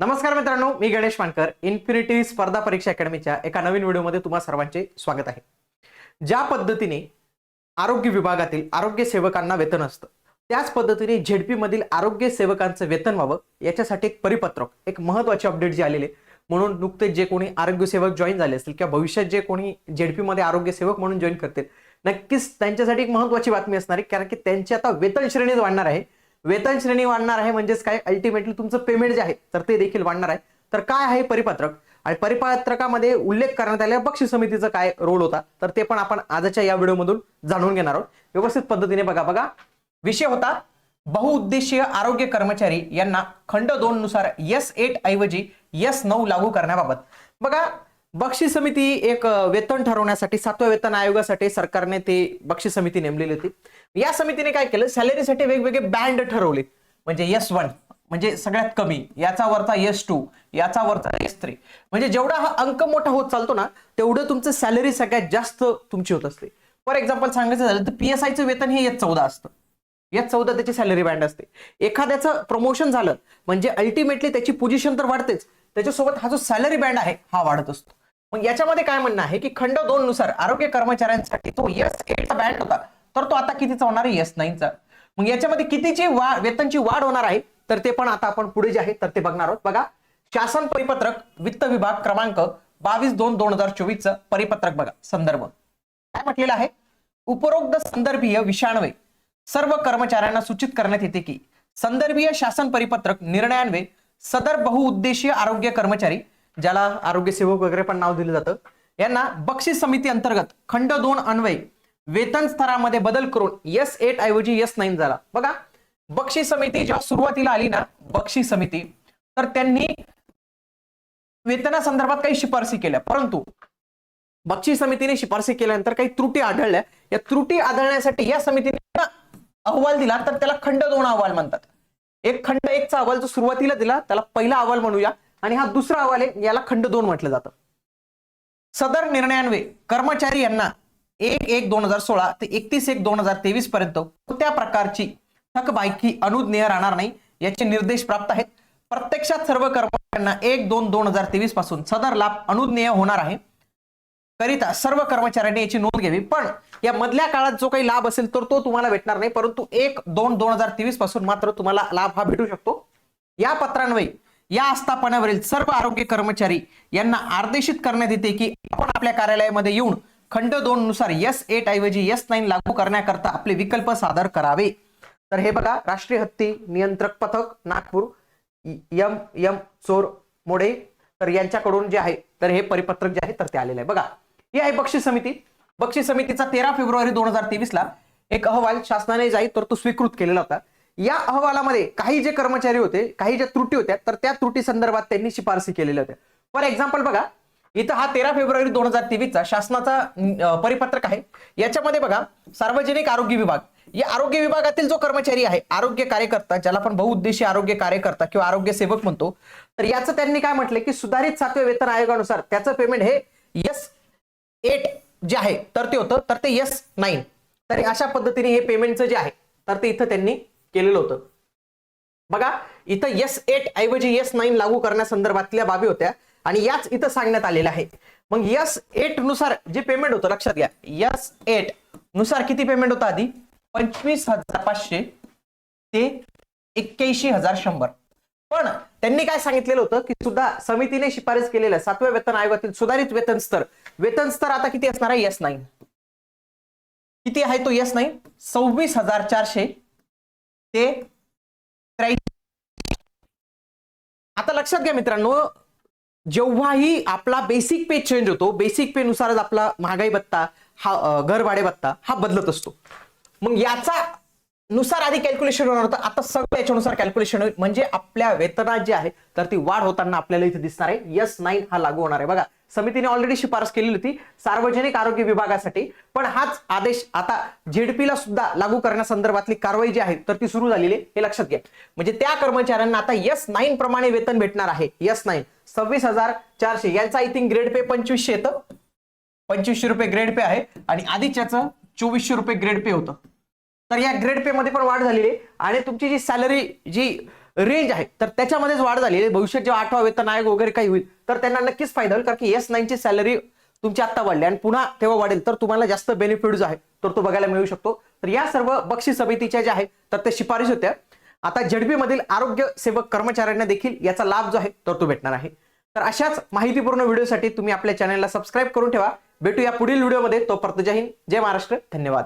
नमस्कार मित्रांनो मी गणेश मानकर. इन्फिनिटी स्पर्धा परीक्षा अकॅडमीच्या एका नवीन व्हिडिओमध्ये तुम्हा सर्वांचे स्वागत आहे. ज्या पद्धतीने आरोग्य विभागातील आरोग्य सेवकांना वेतन असतं त्याच पद्धतीने झेडपी मधील आरोग्य सेवकांचं वेतन व्हावं याच्यासाठी एक परिपत्रक एक महत्त्वाचे अपडेट जे आलेले म्हणून नुकतेच जे कोणी आरोग्य सेवक जॉईन झाले असतील किंवा भविष्यात जे कोणी झेडपी मध्ये आरोग्य सेवक म्हणून जॉईन करतील नक्कीच त्यांच्यासाठी एक महत्वाची बातमी असणार आहे कारण की त्यांची आता वेतन श्रेणीच वाढणार आहे. वेतन श्रेणी वाढणार आहे म्हणजेच काय? अल्टिमेटली तुमचं पेमेंट जे आहे तर ते देखील वाढणार आहे. तर काय आहे परिपत्रक? आणि परिपत्रकामध्ये उल्लेख करण्यात आलेल्या बक्षीस समितीचा काय रोल होता? तर ते पण आपण आजच्या या व्हिडिओमधून जाणून घेणार आहोत. व्यवस्थित पद्धतीने बघा बघा. विषय होता बहुउद्देशीय आरोग्य कर्मचारी यांना खंड दोन नुसार एस एट ऐवजी एस नऊ लागू करण्याबाबत. बघा बक्षीस समिती एक वेतन ठरवण्यासाठी सातव्या वेतन आयोगासाठी सरकारने ते बक्षीस समिती नेमलेली होती. या समितीने काय केलं? सॅलरीसाठी वेगवेगळे बँड ठरवले. म्हणजे एस वन म्हणजे सगळ्यात कमी याचा वरचा एस टू याचा वरचा एस थ्री. म्हणजे जेवढा हा अंक मोठा होत चालतो ना तेवढं तुमचं सॅलरी सगळ्यात जास्त तुमची होत असते. फॉर एक्झाम्पल सांगायचं झालं तर पीएसआयचं वेतन हे एस चौदा असतं. या चौदा त्याची सॅलरी बँड असते. एखाद्याचं प्रमोशन झालं म्हणजे अल्टिमेटली त्याची पोझिशन तर वाढतेच. त्याच्यासोबत हा जो सॅलरी बँड आहे हा वाढत असतो. मग याच्यामध्ये काय म्हणणं आहे की खंड दोन नुसार आरोग्य कर्मचाऱ्यांसाठी तो यस एटचा बँड होता. तर तो आता कितीचा होणार आहे यस नाईनचा मग याच्यामध्ये कितीची वाढ वेतनची वाढ होणार आहे? तर ते पण आता आपण पुढे जे आहे तर ते बघणार आहोत. बघा शासन परिपत्रक वित्त विभाग क्रमांक बावीस दोन दोन हजार चोवीसचं परिपत्रक बघा संदर्भ. काय म्हटलेलं आहे? उपरोक्त संदर्भीय विषाणवे. सर्व कर्मचाऱ्यांना सूचित करण्यात येते की संदर्भीय शासन परिपत्रक निर्णयान्वये सदर बहुउद्देशीय आरोग्य कर्मचारी ज्याला आरोग्य सेवक वगैरे पण नाव दिलं जातं. यांना बक्षीस समिती अंतर्गत खंड दोन अन्वय वेतन स्तरामध्ये बदल करून एस एट ऐवजी एस नाईन झाला. बघा बक्षीस समिती जेव्हा सुरुवातीला आली ना बक्षीस समिती तर त्यांनी वेतनासंदर्भात काही शिफारसी केल्या. परंतु बक्षीस समितीने शिफारसी केल्यानंतर काही त्रुटी आढळल्या. या त्रुटी आढळण्यासाठी या समितीने अहवाल दिला तर त्याला खंड दोन अहवाल म्हणतात. एक खंड एकचा अहवाल जो सुरुवातीला दिला त्याला पहिला अहवाल म्हणूया. आणि हा दुसरा अहवाल आहे याला खंड दोन म्हटलं जातं. सदर निर्णयान्वे कर्मचारी यांना एक एक दोन हजार सोळा ते एकतीस एक दोन हजार तेवीस पर्यंत कोणत्या प्रकारची थकबायकी अनुज्ञेय राहणार नाही याचे निर्देश प्राप्त आहेत. प्रत्यक्षात सर्व कर्मचाऱ्यांना एक दोन दोन हजार तेवीसपासून सदर लाभ अनुज्ञेय होणार आहे. करिता सर्व कर्मचाऱ्यांनी याची नोंद घ्यावी. पण या मधल्या काळात जो काही लाभ असेल तर तो तुम्हाला भेटणार नाही. परंतु एक दोन दोन हजार तेवीसपासून मात्र तुम्हाला लाभ हा भेटू शकतो. या पत्रान्वये या आस्थापनावरील सर्व आरोग्य कर्मचारी यांना आदेशित करण्यात येते की आपण आपल्या कार्यालयामध्ये येऊन खंड दोन नुसार एस एट ऐवजी एस नाईन लागू करण्याकरता आपले विकल्प सादर करावे. तर हे बघा राष्ट्रीय हत्ती नियंत्रक पथक नागपूर यम यम चोर मोडे तर यांच्याकडून जे आहे तर हे परिपत्रक जे आहे तर ते आलेलं आहे. बघा ही आहे बक्षीस समिती. बक्षीस समितीचा तेरा फेब्रुवारी दोन हजार तेवीस ला एक अहवाल शासनाने जाहीर तर तो स्वीकृत केलेला होता. या अहवालामध्ये काही जे कर्मचारी होते काही ज्या त्रुटी होत्या तर त्या त्रुटी संदर्भात त्यांनी शिफारसी केलेल्या होत्या. फॉर एक्झाम्पल बघा इथं हा तेरा फेब्रुवारी दोन हजार तेवीसचा शासनाचा परिपत्रक आहे. याच्यामध्ये बघा सार्वजनिक आरोग्य विभाग या आरोग्य विभागातील जो कर्मचारी आहे आरोग्य कार्यकर्ता ज्याला आपण बहुउद्देशीय आरोग्य कार्यकर्ता किंवा आरोग्य सेवक म्हणतो तर याचं त्यांनी काय म्हटलं की सुधारित सातव्या वेतन आयोगानुसार त्याचं पेमेंट हे यस एट जे आहे तर ते होतं तर ते यस नाईन तर अशा पद्धतीने हे पेमेंटचं जे आहे तर ते इथं त्यांनी केलेलं होतं. बघा इथं यस एट ऐवजी यस नाईन लागू करण्यासंदर्भातल्या बाबी होत्या आणि याच इथं सांगण्यात आलेल्या आहे मग यस एटनुसार जे पेमेंट होतं लक्षात घ्या. यस एटनुसार किती पेमेंट होतं आधी? पंचवीस हजार पाचशे ते एक्क्याऐंशी हजार शंभर. पण त्यांनी काय सांगितलेलं होतं की सुद्धा समितीने शिफारस केलेल्या सातव्या वेतन आयोगातील सुधारित वेतन स्तर. वेतन स्तर आता किती असणार आहे? यस नाईन किती आहे तो? यस नाईन सव्वीस हजार चारशे ते आता लक्षात घ्या मित्रांनो जेव्हाही आपला बेसिक पे चेंज होतो बेसिक पे नुसारच आपला महागाई भत्ता हा घरवाडे घर भाडे भत्ता हा बदलत असतो. मग याचा नुसार आधी कॅल्क्युलेशन होणार होतं. आता सगळं याच्यानुसार कॅल्क्युलेशन होईल. म्हणजे आपल्या वेतनात जे आहे तर ती वाढ होताना आपल्याला इथे दिसणार आहे. यस नाईन हा लागू होणार आहे. बघा समितीने ऑलरेडी शिफारस केलेली होती सार्वजनिक आरोग्य विभागासाठी. पण हाच आदेश आता झेडपीला सुद्धा लागू करण्यासंदर्भातली कारवाई जी आहे तर ती सुरू झालेली आहे. हे लक्षात घ्या. म्हणजे त्या कर्मचाऱ्यांना आता यस नाईन प्रमाणे वेतन भेटणार आहे. यस नाईन सव्वीस हजार चारशे. यांचा आय थिंक ग्रेड पे पंचवीसशे येतं. पंचवीसशे रुपये ग्रेड पे आहे. आणि आधीच्याचं चोवीसशे रुपये ग्रेड पे होतं. तर या ग्रेड पे मध्ये पण वाढ झालेली आहे. आणि तुमची जी सॅलरी जी रेंज आहे तर त्याच्यामध्येच वाढ झाली आहे. भविष्यात जेव्हा आठवा वेतन आयोग वगैरे काही होईल तर त्यांना नक्कीच फायदा होईल. कारण की एस नाईनची सॅलरी तुमची आत्ता वाढली आणि पुन्हा तेव्हा वाढेल तर तुम्हाला जास्त बेनिफिट जो आहे. तर तो बघायला मिळू शकतो. तर या सर्व बक्षीस समितीच्या ज्या आहेत तर ते शिफारस होत्या. आता झडपी मधील आरोग्य सेवक कर्मचाऱ्यांना देखील याचा लाभ जो आहे तर तो भेटणार आहे. तर अशाच माहितीपूर्ण व्हिडिओसाठी तुम्ही आपल्या चॅनलला सबस्क्राईब करून ठेवा. भेटू या पुढील व्हिडिओमध्ये. तोपर्यंत जय हिंद जय महाराष्ट्र. धन्यवाद.